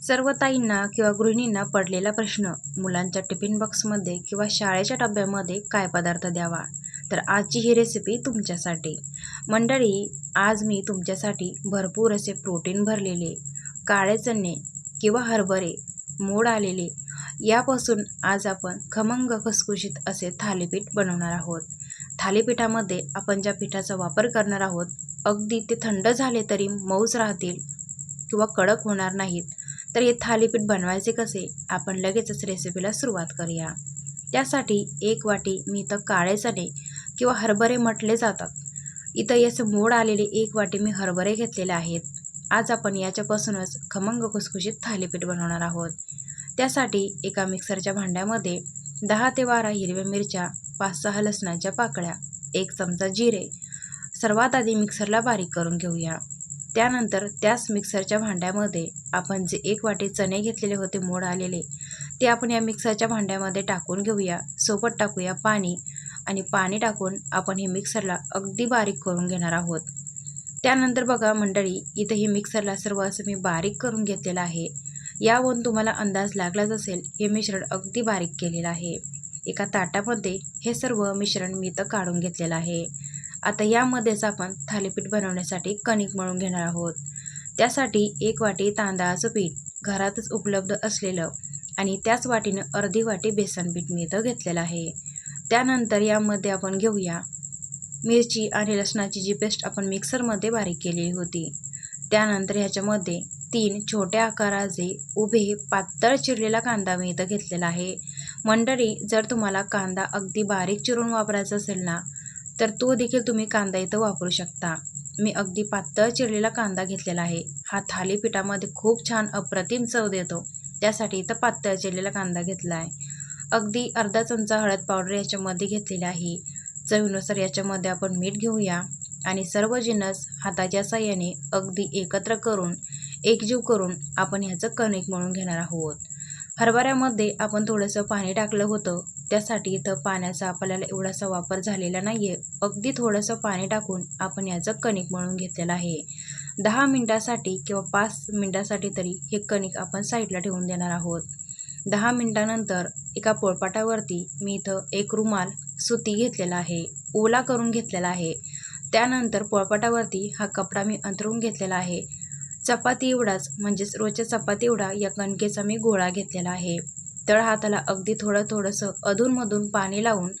सर्व ताईंना किंवा गृहिणींना पडलेला प्रश्न मुलांच्या टिफिन बॉक्समध्ये किंवा शाळेच्या डब्यामध्ये काय पदार्थ द्यावा? तर आजची ही रेसिपी तुमच्यासाठी. मंडळी आज मी तुमच्यासाठी भरपूर असे प्रोटीन भरलेले काळे चणे किंवा हरभरे मोड आलेले यापासून आज आपण खमंग खसखुशीत असे थालीपीठ बनवणार आहोत. थालीपीठामध्ये आपण ज्या पिठाचा वापर करणार आहोत अगदी ते थंड झाले तरी मऊच राहतील किंवा कडक होणार नाहीत. तर हे थालीपीठ बनवायचे कसे? आपण लगेचच रेसिपीला सुरुवात करूया. त्यासाठी एक वाटी मी इथं काळे चणे किंवा हरभरे म्हटले जातात. इथं याचं मोड आलेले एक वाटी मी हरभरे घेतलेले आहेत. आज आपण याच्यापासूनच खमंग खुसखुशीत थालीपीठ बनवणार आहोत. त्यासाठी एका मिक्सरच्या भांड्यामध्ये दहा ते बारा हिरव्या मिरच्या पाच सहा लसणाच्या पाकळ्या एक चमचा जिरे सर्वात आधी मिक्सरला बारीक करून घेऊया. त्यानंतर त्याच मिक्सरच्या भांड्यामध्ये आपण जे एक वाटी चणे घेतलेले होते मोड आलेले ते आपण या मिक्सरच्या भांड्यामध्ये टाकून घेऊया. सोबत टाकूया पाणी आणि पाणी टाकून आपण हे मिक्सरला अगदी बारीक करून घेणार आहोत. त्यानंतर बघा मंडळी इथं हे मिक्सरला सर्व असं मी बारीक करून घेतलेलं आहे. यावरून तुम्हाला अंदाज लागलाच असेल हे मिश्रण अगदी बारीक केलेलं आहे. एका ताटामध्ये हे सर्व मिश्रण मी इथं काढून घेतलेलं आहे. आता यामध्येच आपण थालीपीठ बनवण्यासाठी कणिक मळून घेणार आहोत. त्यासाठी एक वाटी तांदळाचं पीठ घरातच उपलब्ध असलेलं आणि त्याच वाटीनं अर्धी वाटी बेसन पीठ मी इथं घेतलेलं आहे. त्यानंतर यामध्ये आपण घेऊया मिरची आणि लसणाची जी पेस्ट आपण मिक्सरमध्ये बारीक केलेली होती. त्यानंतर ह्याच्यामध्ये तीन छोट्या आकाराचे उभे पातळ चिरलेला कांदा मी इथं घेतलेला आहे. मंडळी जर तुम्हाला कांदा अगदी बारीक चिरून वापरायचा असेल ना तर तो देखील तुम्ही कांदा इथं वापरू शकता. मी अगदी पातळ चिरलेला कांदा घेतलेला आहे. हा थालीपीठामध्ये खूप छान अप्रतिम चव देतो. त्यासाठी इथं पातळ चिरलेला कांदा घेतला आहे अगदी अर्धा चमचा हळद पावडर याच्यामध्ये घेतलेली आहे. चवीनुसार याच्यामध्ये आपण मीठ घेऊया. आणि सर्व जिन्नस हाताच्या साह्याने अगदी एकत्र करून एकजीव करून आपण ह्याचं कणिक म्हणून घेणार आहोत. हरभऱ्यामध्ये आपण थोडंसं पाणी टाकलं होतं. त्यासाठी इथं पाण्याचा आपल्याला एवढासा वापर झालेला नाही आहे अगदी थोडंसं पाणी टाकून आपण याचं कणिक मळून घेतलेलं आहे. दहा मिनटासाठी किंवा पाच मिनटासाठी तरी हे कणिक आपण साईडला ठेवून देणार आहोत. दहा मिनटानंतर एका पोळपाटावरती मी इथं एक रुमाल सुती घेतलेला आहे. ओला करून घेतलेला आहे. त्यानंतर पोळपाटावरती हा कपडा मी अंथरून घेतलेला आहे. चपाती एवढाच म्हणजेच रोजच्या चपाती एवढा या कणकेचा मी गोळा घेतलेला आहे. तळ हाताला अगदी थोडं थोडंसं अधूनमधून पाणी लावून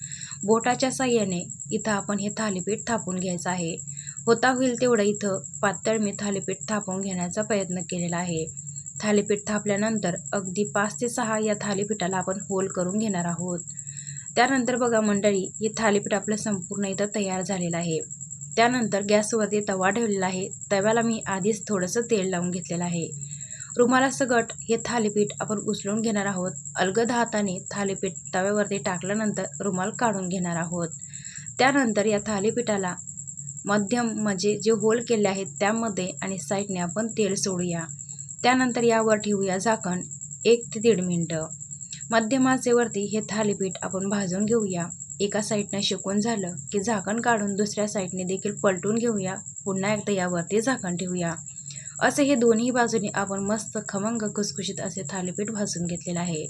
बोटाच्या साह्याने इथं आपण हे थालीपीठ थापून घ्यायचं आहे. होता होईल तेवढं इथं पातळ मी थालीपीठ थापून घेण्याचा प्रयत्न केलेला आहे. थालीपीठ थापल्यानंतर अगदी पाच ते सहा या थालीपीठाला आपण होल करून घेणार आहोत. त्यानंतर बघा मंडळी हे थालीपीठ आपलं संपूर्ण इथं तयार झालेलं आहे. त्यानंतर गॅसवरती तवा ठेवलेला आहे. तव्याला मी आधीच थोडंसं तेल लावून घेतलेलं आहे. रुमाला सगट हे थालीपीठ आपण उचलून घेणार आहोत. अलगद हाताने थालीपीठ तव्यावरती टाकल्यानंतर रुमाल काढून घेणार आहोत. त्यानंतर या थालीपीठाला मध्यम म्हणजे जे होल केले आहेत त्यामध्ये आणि साईडने आपण तेल सोडूया. त्यानंतर यावर ठेवूया झाकण एक ते दीड मिनटं. मध्यमाचेवरती हे थालीपीठ आपण भाजून घेऊया. एका साईडनं शिकून झालं की झाकण काढून दुसऱ्या साईडने देखील पलटून घेऊया. पुन्हा एकदा यावरती झाकण ठेवूया. असे हे दोन्ही बाजूने आपण मस्त खमंग खुसखुशीत असे थालीपीठ भाजून घेतलेलं आहे.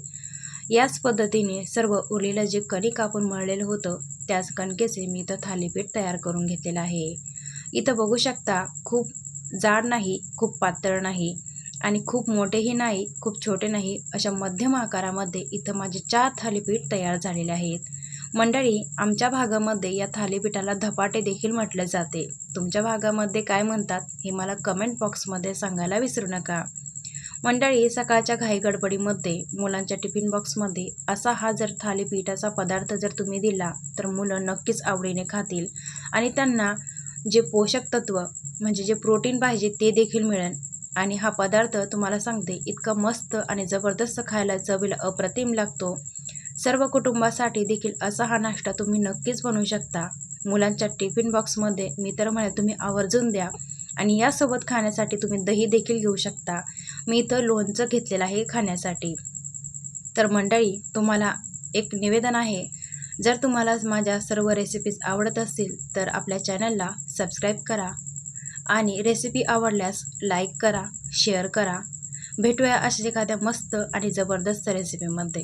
याच पद्धतीने सर्व उरलेलं जे कणिक आपण मळलेलं होतं त्याच कणकेचे मी इथं थालीपीठ तयार करून घेतलेलं आहे. इथं बघू शकता खूप जाड नाही खूप पातळ नाही आणि खूप मोठेही नाही खूप छोटे नाही अशा मध्यम आकारामध्ये इथं माझे चार थालीपीठ तयार झालेले आहेत. मंडळी आमच्या भागामध्ये या थालीपीठाला धपाटे देखील म्हटले जाते. तुमच्या भागामध्ये काय म्हणतात हे मला कमेंट बॉक्समध्ये सांगायला विसरू नका. मंडळी सकाळच्या घाई गडबडीमध्ये मुलांच्या टिफिन बॉक्समध्ये असा हा जर थालीपीठाचा पदार्थ जर तुम्ही दिला तर मुलं नक्कीच आवडीने खातील आणि त्यांना जे पोषक तत्व म्हणजे जे प्रोटीन पाहिजे ते देखील मिळेल. आणि हा पदार्थ तुम्हाला सांगते इतका मस्त आणि जबरदस्त खायला चवीला अप्रतिम लागतो. सर्व कुटुंबासाठी देखील असा हा नाश्ता तुम्ही नक्कीच बनवू शकता. मुलांच्या टिफिन बॉक्समध्ये मी तर म्हणे तुम्ही आवर्जून द्या आणि यासोबत खाण्यासाठी तुम्ही दही देखील घेऊ शकता. मी इथं लोणचं घेतलेलं आहे खाण्यासाठी. तर मंडळी तुम्हाला एक निवेदन आहे. जर तुम्हाला माझ्या सर्व रेसिपीज आवडत असतील तर आपल्या चॅनलला सबस्क्राईब करा आणि रेसिपी आवडल्यास लाईक करा शेअर करा. भेटूया अशा एखाद्या मस्त आणि जबरदस्त रेसिपीमध्ये